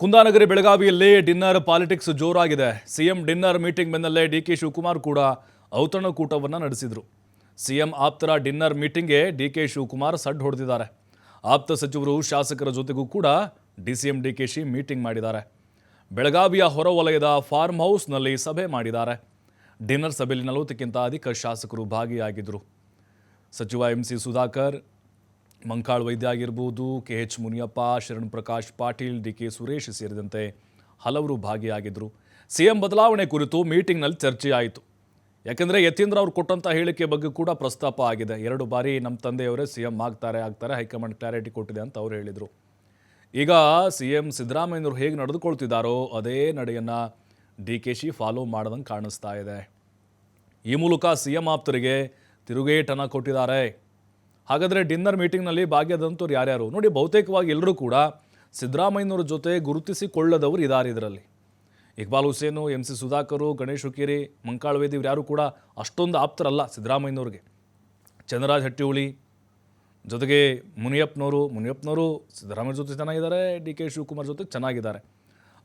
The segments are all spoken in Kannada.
ಕುಂದಾನಗರಿ ಬೆಳಗಾವಿಯಲ್ಲಿ ಡಿನ್ನರ್ ಪಾಲಿಟಿಕ್ಸ್ ಜೋರಾಗಿದೆ. ಸಿಎಂ ಡಿನ್ನರ್ ಮೀಟಿಂಗ್ ಬೆನ್ನಲ್ಲೇ ಡಿಕೆ ಶಿವಕುಮಾರ್ ಕೂಡ ಔತಣಕೂಟವನ್ನು ನಡೆಸಿದರು. ಸಿಎಂ ಆಪ್ತರ ಡಿನ್ನರ್ ಮೀಟಿಂಗ್ಗೆ ಡಿಕೆ ಶಿವಕುಮಾರ್ ಸಡ್ ಹೊಡೆದಿದ್ದಾರೆ. ಆಪ್ತ ಸಚಿವರು ಶಾಸಕರ ಜೊತೆಗೂ ಕೂಡ ಡಿಸಿಎಂ ಡಿಕೆಶಿ ಮೀಟಿಂಗ್ ಮಾಡಿದ್ದಾರೆ. ಬೆಳಗಾವಿಯ ಹೊರವಲಯದ ಫಾರ್ಮ್ ಹೌಸ್ನಲ್ಲಿ ಸಭೆ ಮಾಡಿದ್ದಾರೆ. ಡಿನ್ನರ್ ಸಭೆಯಲ್ಲಿ ನಲವತ್ತಕ್ಕಿಂತ ಅಧಿಕ ಶಾಸಕರು ಭಾಗಿಯಾಗಿದ್ದರು ಸಚಿವ ಎಂ ಸಿ ಸುಧಾಕರ್ ಮಂಕಾಳ್ ವೈದ್ಯ ಆಗಿರ್ಬೋದು, K H Muniyappa, Sharan Prakash Patil, D K Suresh ಸೇರಿದಂತೆ ಹಲವರು ಭಾಗಿಯಾಗಿದ್ದರು ಸಿಎಂ ಬದಲಾವಣೆ ಕುರಿತು ಮೀಟಿಂಗ್ನಲ್ಲಿ ಚರ್ಚೆಯಾಯಿತು ಯಾಕೆಂದರೆ ಯತೀಂದ್ರ ಅವರು ಕೊಟ್ಟಂಥ ಹೇಳಿಕೆ ಬಗ್ಗೆ ಕೂಡ ಪ್ರಸ್ತಾಪ ಆಗಿದೆ. ಎರಡು ಬಾರಿ ನಮ್ಮ ತಂದೆಯವರೇ ಸಿ ಎಂ ಆಗ್ತಾರೆ ಆಗ್ತಾರೆ, ಹೈಕಮಾಂಡ್ ಕ್ಲಾರಿಟಿ ಕೊಟ್ಟಿದೆ ಅಂತ ಅವರು ಹೇಳಿದರು. ಈಗ ಸಿ ಎಂ ಸಿದ್ದರಾಮಯ್ಯನವರು ಹೇಗೆ ನಡೆದುಕೊಳ್ತಿದ್ದಾರೋ ಅದೇ ನಡೆಯನ್ನು ಡಿ ಕೆ ಶಿ ಫಾಲೋ ಮಾಡ್ದಂಗೆ ಕಾಣಿಸ್ತಾ ಇದೆ. ಈ ಮೂಲಕ ಸಿ ಎಂ ಆಪ್ತರಿಗೆ ತಿರುಗೇಟನ್ನು ಕೊಟ್ಟಿದ್ದಾರೆ. ಹಾಗಾದರೆ ಡಿನ್ನರ್ ಮೀಟಿಂಗ್ನಲ್ಲಿ ಭಾಗ್ಯದಂತವ್ರು ಯಾರ್ಯಾರು? ನೋಡಿ, ಬಹುತೇಕವಾಗಿ ಎಲ್ಲರೂ ಕೂಡ ಸಿದ್ದರಾಮಯ್ಯನವ್ರ ಜೊತೆ ಗುರುತಿಸಿಕೊಳ್ಳದವರು ಇದ್ದಾರೆ ಇದರಲ್ಲಿ. ಇಕ್ಬಾಲ್ ಹುಸೇನು, ಎಂ ಸಿ ಸುಧಾಕರು, ಗಣೇಶ್ ಹುಕೇರಿ ಮಂಕಾಳ್ ವೇದಿ ಇವ್ರು ಯಾರು ಕೂಡ ಅಷ್ಟೊಂದು ಆಪ್ತರಲ್ಲ ಸಿದ್ದರಾಮಯ್ಯನವ್ರಿಗೆ. ಚಂದ್ರರಾಜ್ ಹಟ್ಟಿಹುಳಿ, ಜೊತೆಗೆ ಮುನಿಯಪ್ಪನವರು ಮುನಿಯಪ್ಪನವರು ಸಿದ್ದರಾಮಯ್ಯ ಜೊತೆ ಚೆನ್ನಾಗಿದ್ದಾರೆ, ಡಿ ಕೆ ಶಿವಕುಮಾರ್ ಜೊತೆ ಚೆನ್ನಾಗಿದ್ದಾರೆ.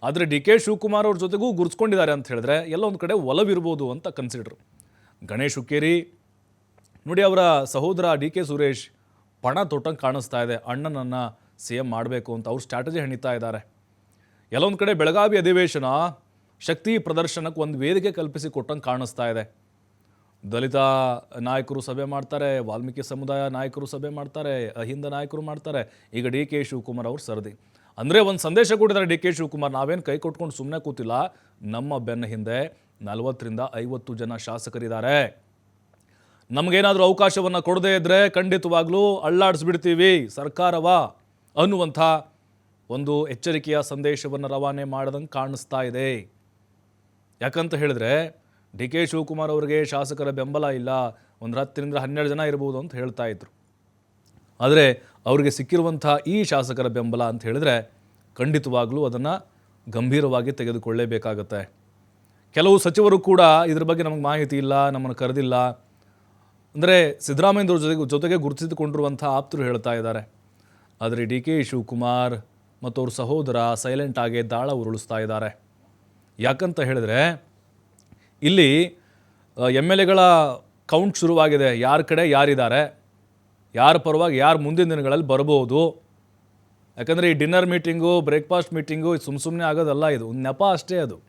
ಆದರೆ ಡಿ ಕೆ ಶಿವಕುಮಾರ್ ಅವ್ರ ಜೊತೆಗೂ ಗುರುತಿಸ್ಕೊಂಡಿದ್ದಾರೆ ಅಂತ ಹೇಳಿದ್ರೆ ಎಲ್ಲ ಒಂದು ಕಡೆ ಒಲವಿರ್ಬೋದು ಅಂತ ಕನ್ಸಿಡ್ರು. ಗಣೇಶ್ ಹುಕ್ಕೇರಿ ನೋಡಿ ಅವರ ಸಹೋದರ ಡಿ ಕೆ ಸುರೇಶ್ ಪಣ ತೊಟ್ಟಂಗೆ ಕಾಣಿಸ್ತಾ ಇದೆ, ಅಣ್ಣನನ್ನು ಸಿ ಎಂ ಮಾಡಬೇಕು ಅಂತ ಅವ್ರು ಸ್ಟ್ರಾಟಜಿ ಹೆಣಿತಾ ಇದ್ದಾರೆ. ಎಲ್ಲೊಂದು ಕಡೆ ಬೆಳಗಾವಿ ಅಧಿವೇಶನ ಶಕ್ತಿ ಪ್ರದರ್ಶನಕ್ಕೆ ಒಂದು ವೇದಿಕೆ ಕಲ್ಪಿಸಿ ಕೊಟ್ಟಂಗೆ ಕಾಣಿಸ್ತಾ ಇದೆ. ದಲಿತ ನಾಯಕರು ಸಭೆ ಮಾಡ್ತಾರೆ, ವಾಲ್ಮೀಕಿ ಸಮುದಾಯ ನಾಯಕರು ಸಭೆ ಮಾಡ್ತಾರೆ, ಅಹಿಂದ ನಾಯಕರು ಮಾಡ್ತಾರೆ, ಈಗ ಡಿ ಕೆ ಶಿವಕುಮಾರ್ ಅವರು ಸರದಿ. ಅಂದರೆ ಒಂದು ಸಂದೇಶ ಕೊಟ್ಟಿದ್ದಾರೆ ಡಿ ಕೆ ಶಿವಕುಮಾರ್, ನಾವೇನು ಕೈ ಕೊಟ್ಕೊಂಡು ಸುಮ್ಮನೆ ಕೂತಿಲ್ಲ, ನಮ್ಮ ಬೆನ್ನ ಹಿಂದೆ ನಲವತ್ತರಿಂದ ಐವತ್ತು ಜನ ಶಾಸಕರಿದ್ದಾರೆ. ನಮಗೇನಾದರೂ ಅವಕಾಶವನ್ನು ಕೊಡದೇ ಇದ್ದರೆ ಖಂಡಿತವಾಗ್ಲೂ ಅಳ್ಳಾಡಿಸ್ಬಿಡ್ತೀವಿ, ಸರ್ಕಾರವ? ಅನ್ನುವಂಥ ಒಂದು ಎಚ್ಚರಿಕೆಯ ಸಂದೇಶವನ್ನು ರವಾನೆ ಮಾಡ್ದಂಗೆ ಕಾಣಿಸ್ತಾ ಇದೆ. ಯಾಕಂತ ಹೇಳಿದ್ರೆ, ಡಿ ಕೆ ಶಿವಕುಮಾರ್ ಅವರಿಗೆ ಶಾಸಕರ ಬೆಂಬಲ ಇಲ್ಲ, ಒಂದು ಹತ್ತರಿಂದ ಹನ್ನೆರಡು ಜನ ಇರ್ಬೋದು ಅಂತ ಹೇಳ್ತಾ ಇದ್ರು. ಆದರೆ ಅವರಿಗೆ ಸಿಕ್ಕಿರುವಂಥ ಈ ಶಾಸಕರ ಬೆಂಬಲ ಅಂತ ಹೇಳಿದ್ರೆ ಖಂಡಿತವಾಗ್ಲೂ ಅದನ್ನು ಗಂಭೀರವಾಗಿ ತೆಗೆದುಕೊಳ್ಳೇಬೇಕಾಗತ್ತೆ. ಕೆಲವು ಸಚಿವರು ಕೂಡ ಇದ್ರ ಬಗ್ಗೆ ನಮಗೆ ಮಾಹಿತಿ ಇಲ್ಲ, ನಮ್ಮನ್ನು ಕರೆದಿಲ್ಲ. ಅಂದರೆ ಸಿದ್ದರಾಮಯ್ಯವ್ರ ಜೊತೆಗೆ ಜೊತೆಗೆ ಗುರುತಿಸಿಕೊಂಡಿರುವಂಥ ಆಪ್ತರು ಹೇಳ್ತಾ ಇದ್ದಾರೆ. ಆದರೆ ಡಿ ಕೆ ಶಿವಕುಮಾರ್ ಮತ್ತು ಅವ್ರ ಸಹೋದರ ಸೈಲೆಂಟ್ ಆಗಿ ದಾಳ ಉರುಳಿಸ್ತಾ ಇದ್ದಾರೆ. ಯಾಕಂತ ಹೇಳಿದ್ರೆ, ಇಲ್ಲಿ ಎಂ ಎಲ್ ಎಗಳ ಕೌಂಟ್ ಶುರುವಾಗಿದೆ. ಯಾರ ಕಡೆ ಯಾರಿದ್ದಾರೆ? ಯಾರ ಪರವಾಗಿ ಯಾರು ಮುಂದಿನ ದಿನಗಳಲ್ಲಿ ಬರಬಹುದು? ಯಾಕಂದರೆ ಈ ಡಿನ್ನರ್ ಮೀಟಿಂಗು, ಬ್ರೇಕ್ಫಾಸ್ಟ್ ಮೀಟಿಂಗು ಸುಮ್ಮ ಸುಮ್ಮನೆ ಆಗೋದಲ್ಲ ಇದು. ನೆಪ ಅಷ್ಟೇ ಅದು.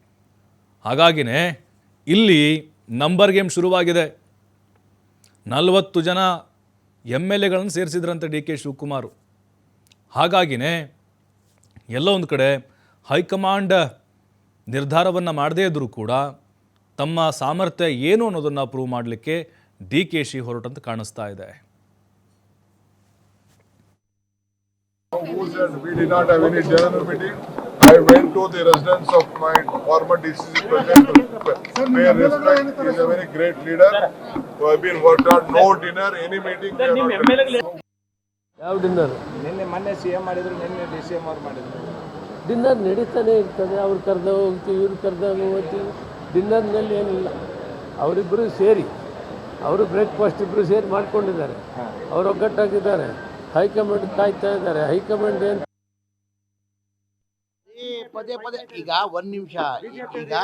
ಹಾಗಾಗಿನೇ, ಇಲ್ಲಿ ನಂಬರ್ ಗೇಮ್ ಶುರುವಾಗಿದೆ. ನಲವತ್ತು ಜನ ಎಂ ಎಲ್ ಎಗಳನ್ನು ಸೇರಿಸಿದ್ರಂತೆ ಡಿ ಕೆ ಶಿವಕುಮಾರ್ ಹಾಗಾಗಿನೇ ಎಲ್ಲ ಒಂದು ಕಡೆ ಹೈಕಮಾಂಡ್ ನಿರ್ಧಾರವನ್ನು ಮಾಡದೇ ಇದ್ದರೂ ಕೂಡ ತಮ್ಮ ಸಾಮರ್ಥ್ಯ ಏನು ಅನ್ನೋದನ್ನು ಪ್ರೂವ್ ಮಾಡಲಿಕ್ಕೆ ಡಿ ಕೆ ಶಿ ಹೊರಟಂತ ಕಾಣಿಸ್ತಾ ಇದೆ? I went to the residence of my former DCC president to pay respect. He is a very great leader who have been worked out. No dinner, any meeting. not. ಯಾವ ಡಿನ್ನರ್ ನಿನ್ನೆ ಮೊನ್ನೆ ಸಿ ಎಂ ಮಾಡಿದ್ರು ನಿನ್ನೆ ಡಿ ಸಿ ಎಂ ಅವ್ರು ಮಾಡಿದ್ರು. ಡಿನ್ನರ್ ನಡೀತಾನೆ ಇರ್ತದೆ. ಅವ್ರು ಕರೆದಾಗ ಹೋಗ್ತೀವಿ ಇವ್ರು ಕರೆದಾಗ ಹೋಗ್ತೀವಿ. ಡಿನ್ನರ್ನಲ್ಲಿ ಏನಿಲ್ಲ. ಅವರಿಬ್ಬರು ಸೇರಿ ಅವರು ಬ್ರೇಕ್ಫಾಸ್ಟ್ ಇಬ್ಬರು ಸೇರಿ ಮಾಡ್ಕೊಂಡಿದ್ದಾರೆ. ಅವರು ಒಗ್ಗಟ್ಟಾಗಿದ್ದಾರೆ. ಹೈಕಮಾಂಡ್ ಕಾಯ್ತಾ ಇದ್ದಾರೆ. ಹೈಕಮಾಂಡ್ ಏನು ಪದೇ ಪದೇ ಈಗ ಒಂದ್ ನಿಮಿಷ ಈಗ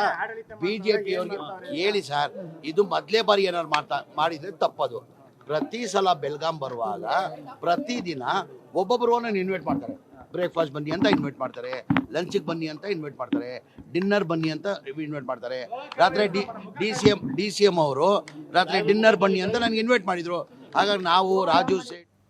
ಬಿಜೆಪಿ ಅವ್ರಿಗೆ ಹೇಳಿ ಸರ್ ಇದು ಮೊದಲೇ ಬಾರಿ ಏನಾದ್ರು ಮಾಡ್ತಾ ಮಾಡಿದ್ರೆ ತಪ್ಪದು. ಪ್ರತಿ ಸಲ ಬೆಳಗಾಂ ಬರುವಾಗ ಪ್ರತಿದಿನ ಒಬ್ಬೊಬ್ಬರು ಇನ್ವೈಟ್ ಮಾಡ್ತಾರೆ. ಬ್ರೇಕ್ಫಾಸ್ಟ್ ಬನ್ನಿ ಅಂತ ಇನ್ವೈಟ್ ಮಾಡ್ತಾರೆ ಲಂಚಿಗೆ ಬನ್ನಿ ಅಂತ ಇನ್ವೈಟ್ ಮಾಡ್ತಾರೆ ಡಿನ್ನರ್ ಬನ್ನಿ ಅಂತ ಇನ್ವೈಟ್ ಮಾಡ್ತಾರೆ. ರಾತ್ರಿ D D C M D C M ಅವರು ರಾತ್ರಿ ಡಿನ್ನರ್ ಬನ್ನಿ ಅಂತ ನನಗೆ ಇನ್ವೈಟ್ ಮಾಡಿದ್ರು. ಹಾಗಾಗಿ ನಾವು ರಾಜು ಸೇಠ್